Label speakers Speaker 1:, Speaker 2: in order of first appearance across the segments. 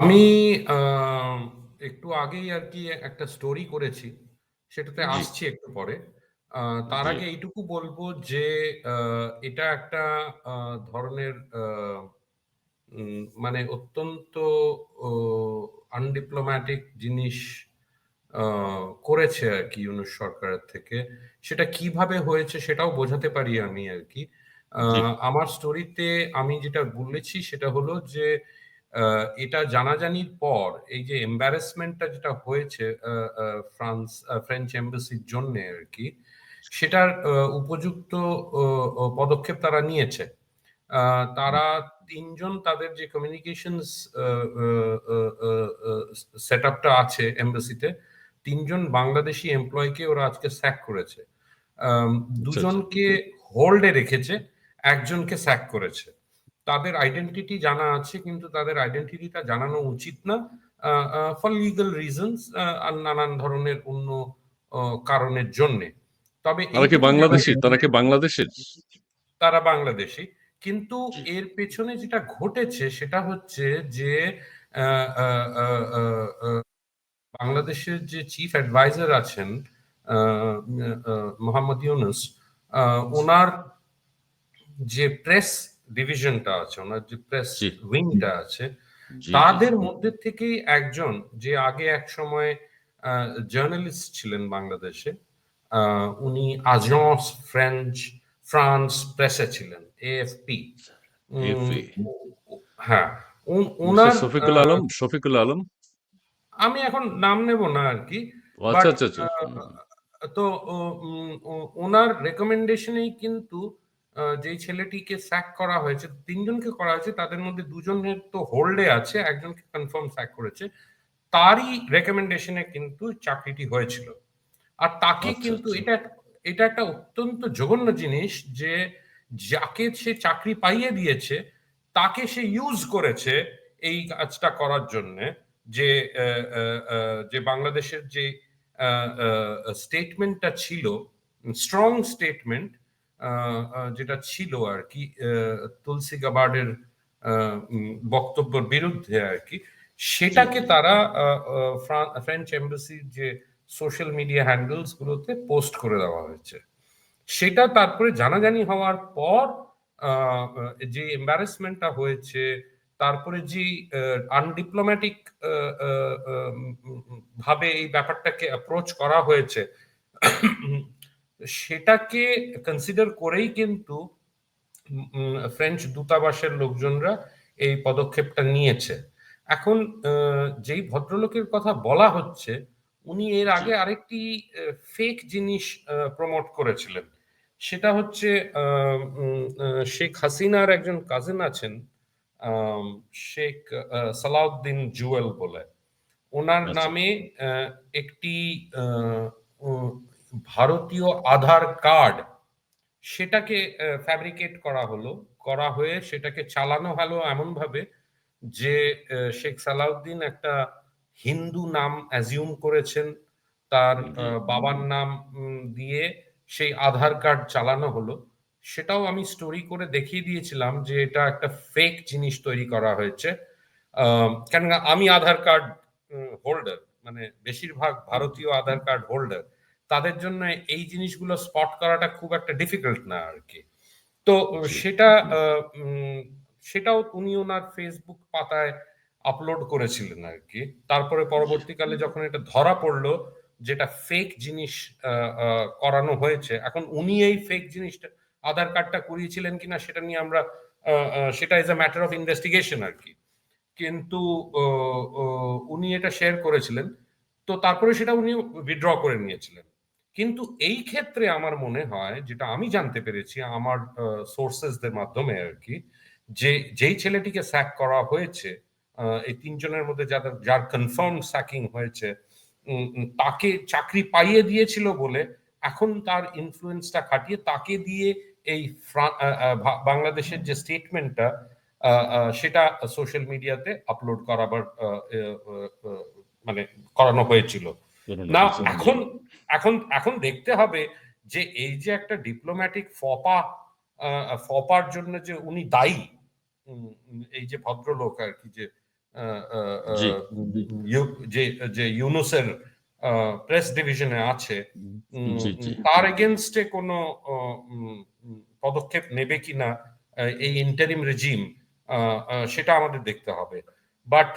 Speaker 1: আমি আহ, একটু আগেই আর কি একটা স্টোরি করেছি সেটাতে
Speaker 2: জি।
Speaker 1: আসছি একটু পরে। আহ, তার
Speaker 2: জি।
Speaker 1: আগে এইটুকু বলব যে আহ, এটা একটা আহ, ধরনের আহ, উম, মানে অত্যন্ত আনডিপ্লোম্যাটিক জিনিস আহ, করেছে আর কি ইউনুস সরকারের থেকে। সেটা কীভাবে হয়েছে সেটাও বোঝাতে পারি আমি আর কি।
Speaker 2: জি।
Speaker 1: আহ, আমার স্টোরিতে আমি যেটা বলেছি সেটা হলো যে এটা জানাজানির পর এই যে এম্বারেসমেন্টটা যেটা হয়েছে ফ্রান্স ফ্রেঞ্চ এম্বাসির জন্য আর কি সেটার উপযুক্ত পদক্ষেপ তারা নিয়েছে। তারা তিনজন তাদের যে কমিউনিকেশনস সেট আপটা আছে এম্বাসিতে তিনজন বাংলাদেশি এমপ্লয়কে ওরা আজকে স্যাক করেছে।
Speaker 2: আচ্ছা আচ্ছা।
Speaker 1: দুজনকে হোল্ডে রেখেছে একজনকে স্যাক করেছে। তাদের আইডেন্টিটি জানা আছে কিন্তু তাদের আইডেন্টিটিটা জানানো উচিত না ফর লিগাল রিজনস আর নানান ধরনের অন্য আহ, কারণের জন্যে। তবে
Speaker 2: তারা কি বাংলাদেশি? তারা কি বাংলাদেশের
Speaker 1: তারা বাংলাদেশি কিন্তু এর পেছনে যেটা ঘটেছে সেটা হচ্ছে যে বাংলাদেশের যে চিফ অ্যাডভাইজার আছেন মোহাম্মদ ইউনুস আহ, ওনার যে প্রেস ডিভিশনটা আছে ওনার যে প্রেস উইংটা আছে। তাদের মধ্যে থেকেই একজন যে আগে এক সময় জার্নালিস্ট ছিলেন বাংলাদেশে উনি আজন্স ফ্রেঞ্চ ফ্রান্স প্রেসে ছিলেন এএফপি হ্যাঁ ওনার
Speaker 2: শফিকুল আলম শফিকুল আলম?
Speaker 1: আমি এখন নাম নেব না আর কি
Speaker 2: আচ্ছা আচ্ছা আচ্ছা।
Speaker 1: তো ওনার রেকমেন্ডেশনেই কিন্তু যেই ছেলেটিকে স্যাক করা হয়েছে তিনজনকে করা হয়েছে তাদের মধ্যে দুজনের তো হোল্ডে আছে একজনকে কনফার্ম স্যাক করেছে তারই রেকমেন্ডেশনে কিন্তু চাকরিটি হয়েছিল। আর তাকে
Speaker 2: আচ্ছা
Speaker 1: কিন্তু
Speaker 2: আচ্ছা।
Speaker 1: এটা এটা একটা অত্যন্ত জঘন্য জিনিস যে যাকে সে চাকরি পাইয়ে দিয়েছে তাকে সে ইউজ করেছে এই কাজটা করার জন্য যে যে বাংলাদেশের যে স্টেটমেন্টটা ছিল স্ট্রং স্টেটমেন্ট যেটা ছিল আর কি তুলসী গাবার্ডের বক্তব্যের বিরুদ্ধে আর কি সেটাকে তারা ফ্রেঞ্চ এম্বাসির যে সোশ্যাল মিডিয়া হ্যান্ডেলস গুলোতে পোস্ট করে দেওয়া হয়েছে। সেটা তারপরে জানাজানি হওয়ার পর আহ, যে এম্বারেসমেন্টটা হয়েছে তারপরে যে আনডিপ্লোম্যাটিক ভাবে এই ব্যাপারটাকে অ্যাপ্রোচ করা হয়েছে সেটাকে কনসিডার করেই কিন্তু ফ্রেঞ্চ দূতাবাসের লোকজনরা এই পদক্ষেপটা নিয়েছে। এখন যেই ভদ্রলোকের কথা বলা হচ্ছে উনি এর আগে আরেকটি ফেক জিনিস প্রমোট করেছিলেন। সেটা হচ্ছে শেখ হাসিনার একজন কাজিন আছেন শেখ সালাউদ্দিন জুয়েল বলে। ওনার
Speaker 2: আচ্ছা।
Speaker 1: নামে একটি ভারতীয় আধার কার্ড সেটাকে ফ্যাব্রিকেট করা হলো। করা হয়ে সেটাকে চালানো হলো এমন ভাবে যে শেখ সালাউদ্দিন একটা হিন্দু নাম অ্যাজিউম করেছেন। তার বাবার নাম দিয়ে সেই আধার কার্ড চালানো হলো। সেটাও আমি স্টোরি করে দেখিয়ে দিয়েছিলাম যে এটা একটা ফেক জিনিস তৈরি করা হয়েছে। আহ, কেননা আমি আধার কার্ড হোল্ডার মানে বেশিরভাগ ভারতীয় আধার কার্ড হোল্ডার তাদের জন্য এই জিনিসগুলো স্পট করাটা খুব একটা ডিফিকাল্ট না আর কি। তো সেটা সেটাও উনি ওনার ফেসবুক পাতায় আপলোড করেছিলেন আর কি। তারপরে পরবর্তীকালে যখন এটা ধরা পড়ল যেটা ফেক জিনিস করানো হয়েছে এখন উনি এই ফেক জিনিসটা আধার কার্ডটা করিয়েছিলেন কিনা সেটা নিয়ে আমরা সেটা is a matter of investigation আর কি। কিন্তু উনি এটা শেয়ার করেছিলেন। তো তারপরে সেটা উনি উইথড্র করে নিয়েছিলেন। কিন্তু এই ক্ষেত্রে আমার মনে হয়, যেটা আমি জানতে পেরেছি আমার সোর্সেসদের মাধ্যমে আর কি, যে, যেই ছেলেটিকে স্যাক করা হয়েছে এই তিনজনের মধ্যে যাদের, যার কনফার্ম স্যাকিং হয়েছে তাকে চাকরি পাইয়ে দিয়েছিল বলে এখন তার ইনফ্লুয়েন্সটা খাটিয়ে তাকে দিয়ে এই বাংলাদেশের যে স্টেটমেন্টটা সেটা সোশ্যাল মিডিয়াতে আপলোড করাবার মানে করানো হয়েছিল। না এখন এখন এখন দেখতে হবে যে এই যে একটা ডিপ্লোম্যাটিক ফপা ফপার জন্য যে উনি দায়ী এই যে ভদ্রলোক আর কি যে যে যে ইউনুসের প্রেস ডিভিশনে আছে। তার এগেনস্টে কোনো পদক্ষেপ নেবে কিনা এই ইন্টারিম রেজিম সেটা আমাদের দেখতে হবে। বাট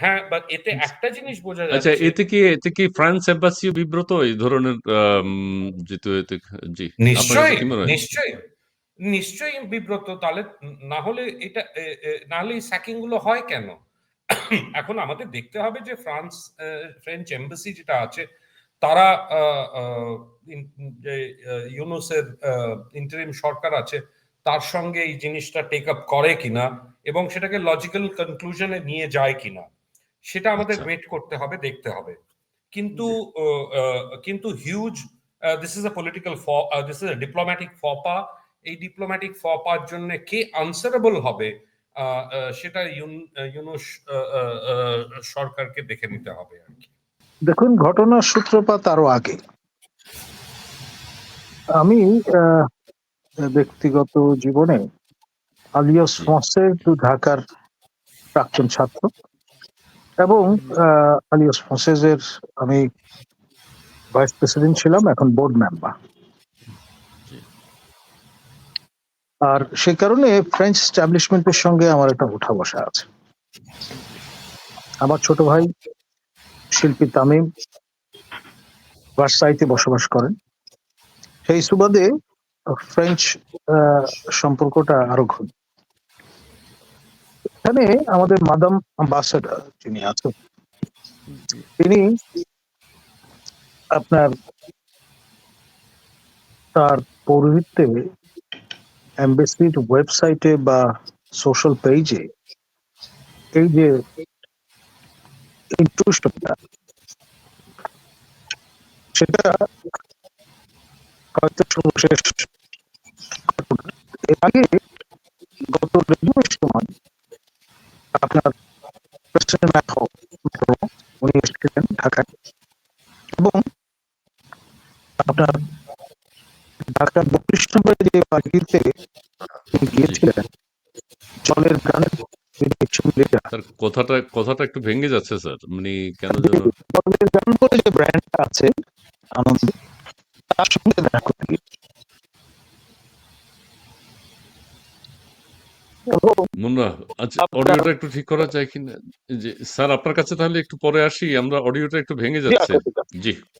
Speaker 1: হ্যাঁ বাট এতে একটা জিনিস বোঝা
Speaker 2: আচ্ছা
Speaker 1: যাচ্ছে
Speaker 2: এতে কি এতে কি ফ্রান্স এম্বাসিও বিব্রত? এই ধরনের যেহেতু এতে জি
Speaker 1: নিশ্চয়ই নিশ্চয়ই নিশ্চয়ই বিব্রত। তাহলে না হলে এটা না হলে এই স্যাকিংগুলো হয় কেন? এখন আমাদের দেখতে হবে যে ফ্রান্স ফ্রেঞ্চ এম্বাসি যেটা আছে তারা ইউনুসের ইন্টারিম সরকার আছে তার সঙ্গে এই জিনিসটা টেক আপ করে কিনা এবং সেটাকে লজিক্যাল কনক্লুশনে নিয়ে যায় কিনা সেটা আমাদের
Speaker 2: আচ্ছা।
Speaker 1: ওয়েট করতে হবে দেখতে হবে। কিন্তু আহ, আহ, কিন্তু huge this is a political this is a diplomatic ফপা এই ডিপ্লোম্যাটিক ফপার জন্য কে আনসারেবল হবে আহ, আহ, সেটা ইউনুস আহ, আহ, আহ, সরকারকে দেখে নিতে হবে আর কি।
Speaker 3: দেখুন ঘটনার সূত্রপাত আরও আগে। আমি আহ, ব্যক্তিগত জীবনে আলিয়াস টু ঢাকার প্রাক্তন ছাত্র এবং আলিয়াস ফন্সেজের আমি ভাইস প্রেসিডেন্ট ছিলাম এখন বোর্ড মেম্বার আর সে কারণে ফ্রেঞ্চ স্ট্যাবলিশমেন্টের সঙ্গে আমার একটা উঠা বসা আছে। আমার ছোট ভাই শিল্পী তামিম ভার্সাইতে বসবাস করেন। সেই সুবাদে ফ্রেঞ্চ সম্পর্কটা আরও ঘন। এখানে আমাদের মাদাম অ্যাম্বাসেডার যিনি আছেন, তিনি আপনার তার পৌরোহিত্যে এম্বাসির ওয়েবসাইটে বা সোশ্যাল পেজে এই যে ইন্ট্রুশনটা সেটা হয়তো সর্বশেষ আগে গত রেডিওর সময় আপনার প্রেসিডেন্ট উনি এসেছিলেন ঢাকায় এবং আপনার ঢাকার বত্রিশ নম্বরে যে বাড়িতে গিয়েছিলেন। জলের গানের
Speaker 2: তার কথাটা কথাটা একটু ভেঙে যাচ্ছে স্যার। মানে কেন
Speaker 3: জলের গান বলে যে ব্র্যান্ডটা আছে আনন্দ তার সঙ্গে দেখা করতে
Speaker 2: মুন্না আচ্ছা অডিওটা একটু ঠিক করা যায় কিনা? যে স্যার আপনার কাছে তাহলে একটু পরে আসি আমরা অডিওটা একটু ভেঙে যাচ্ছে। জি।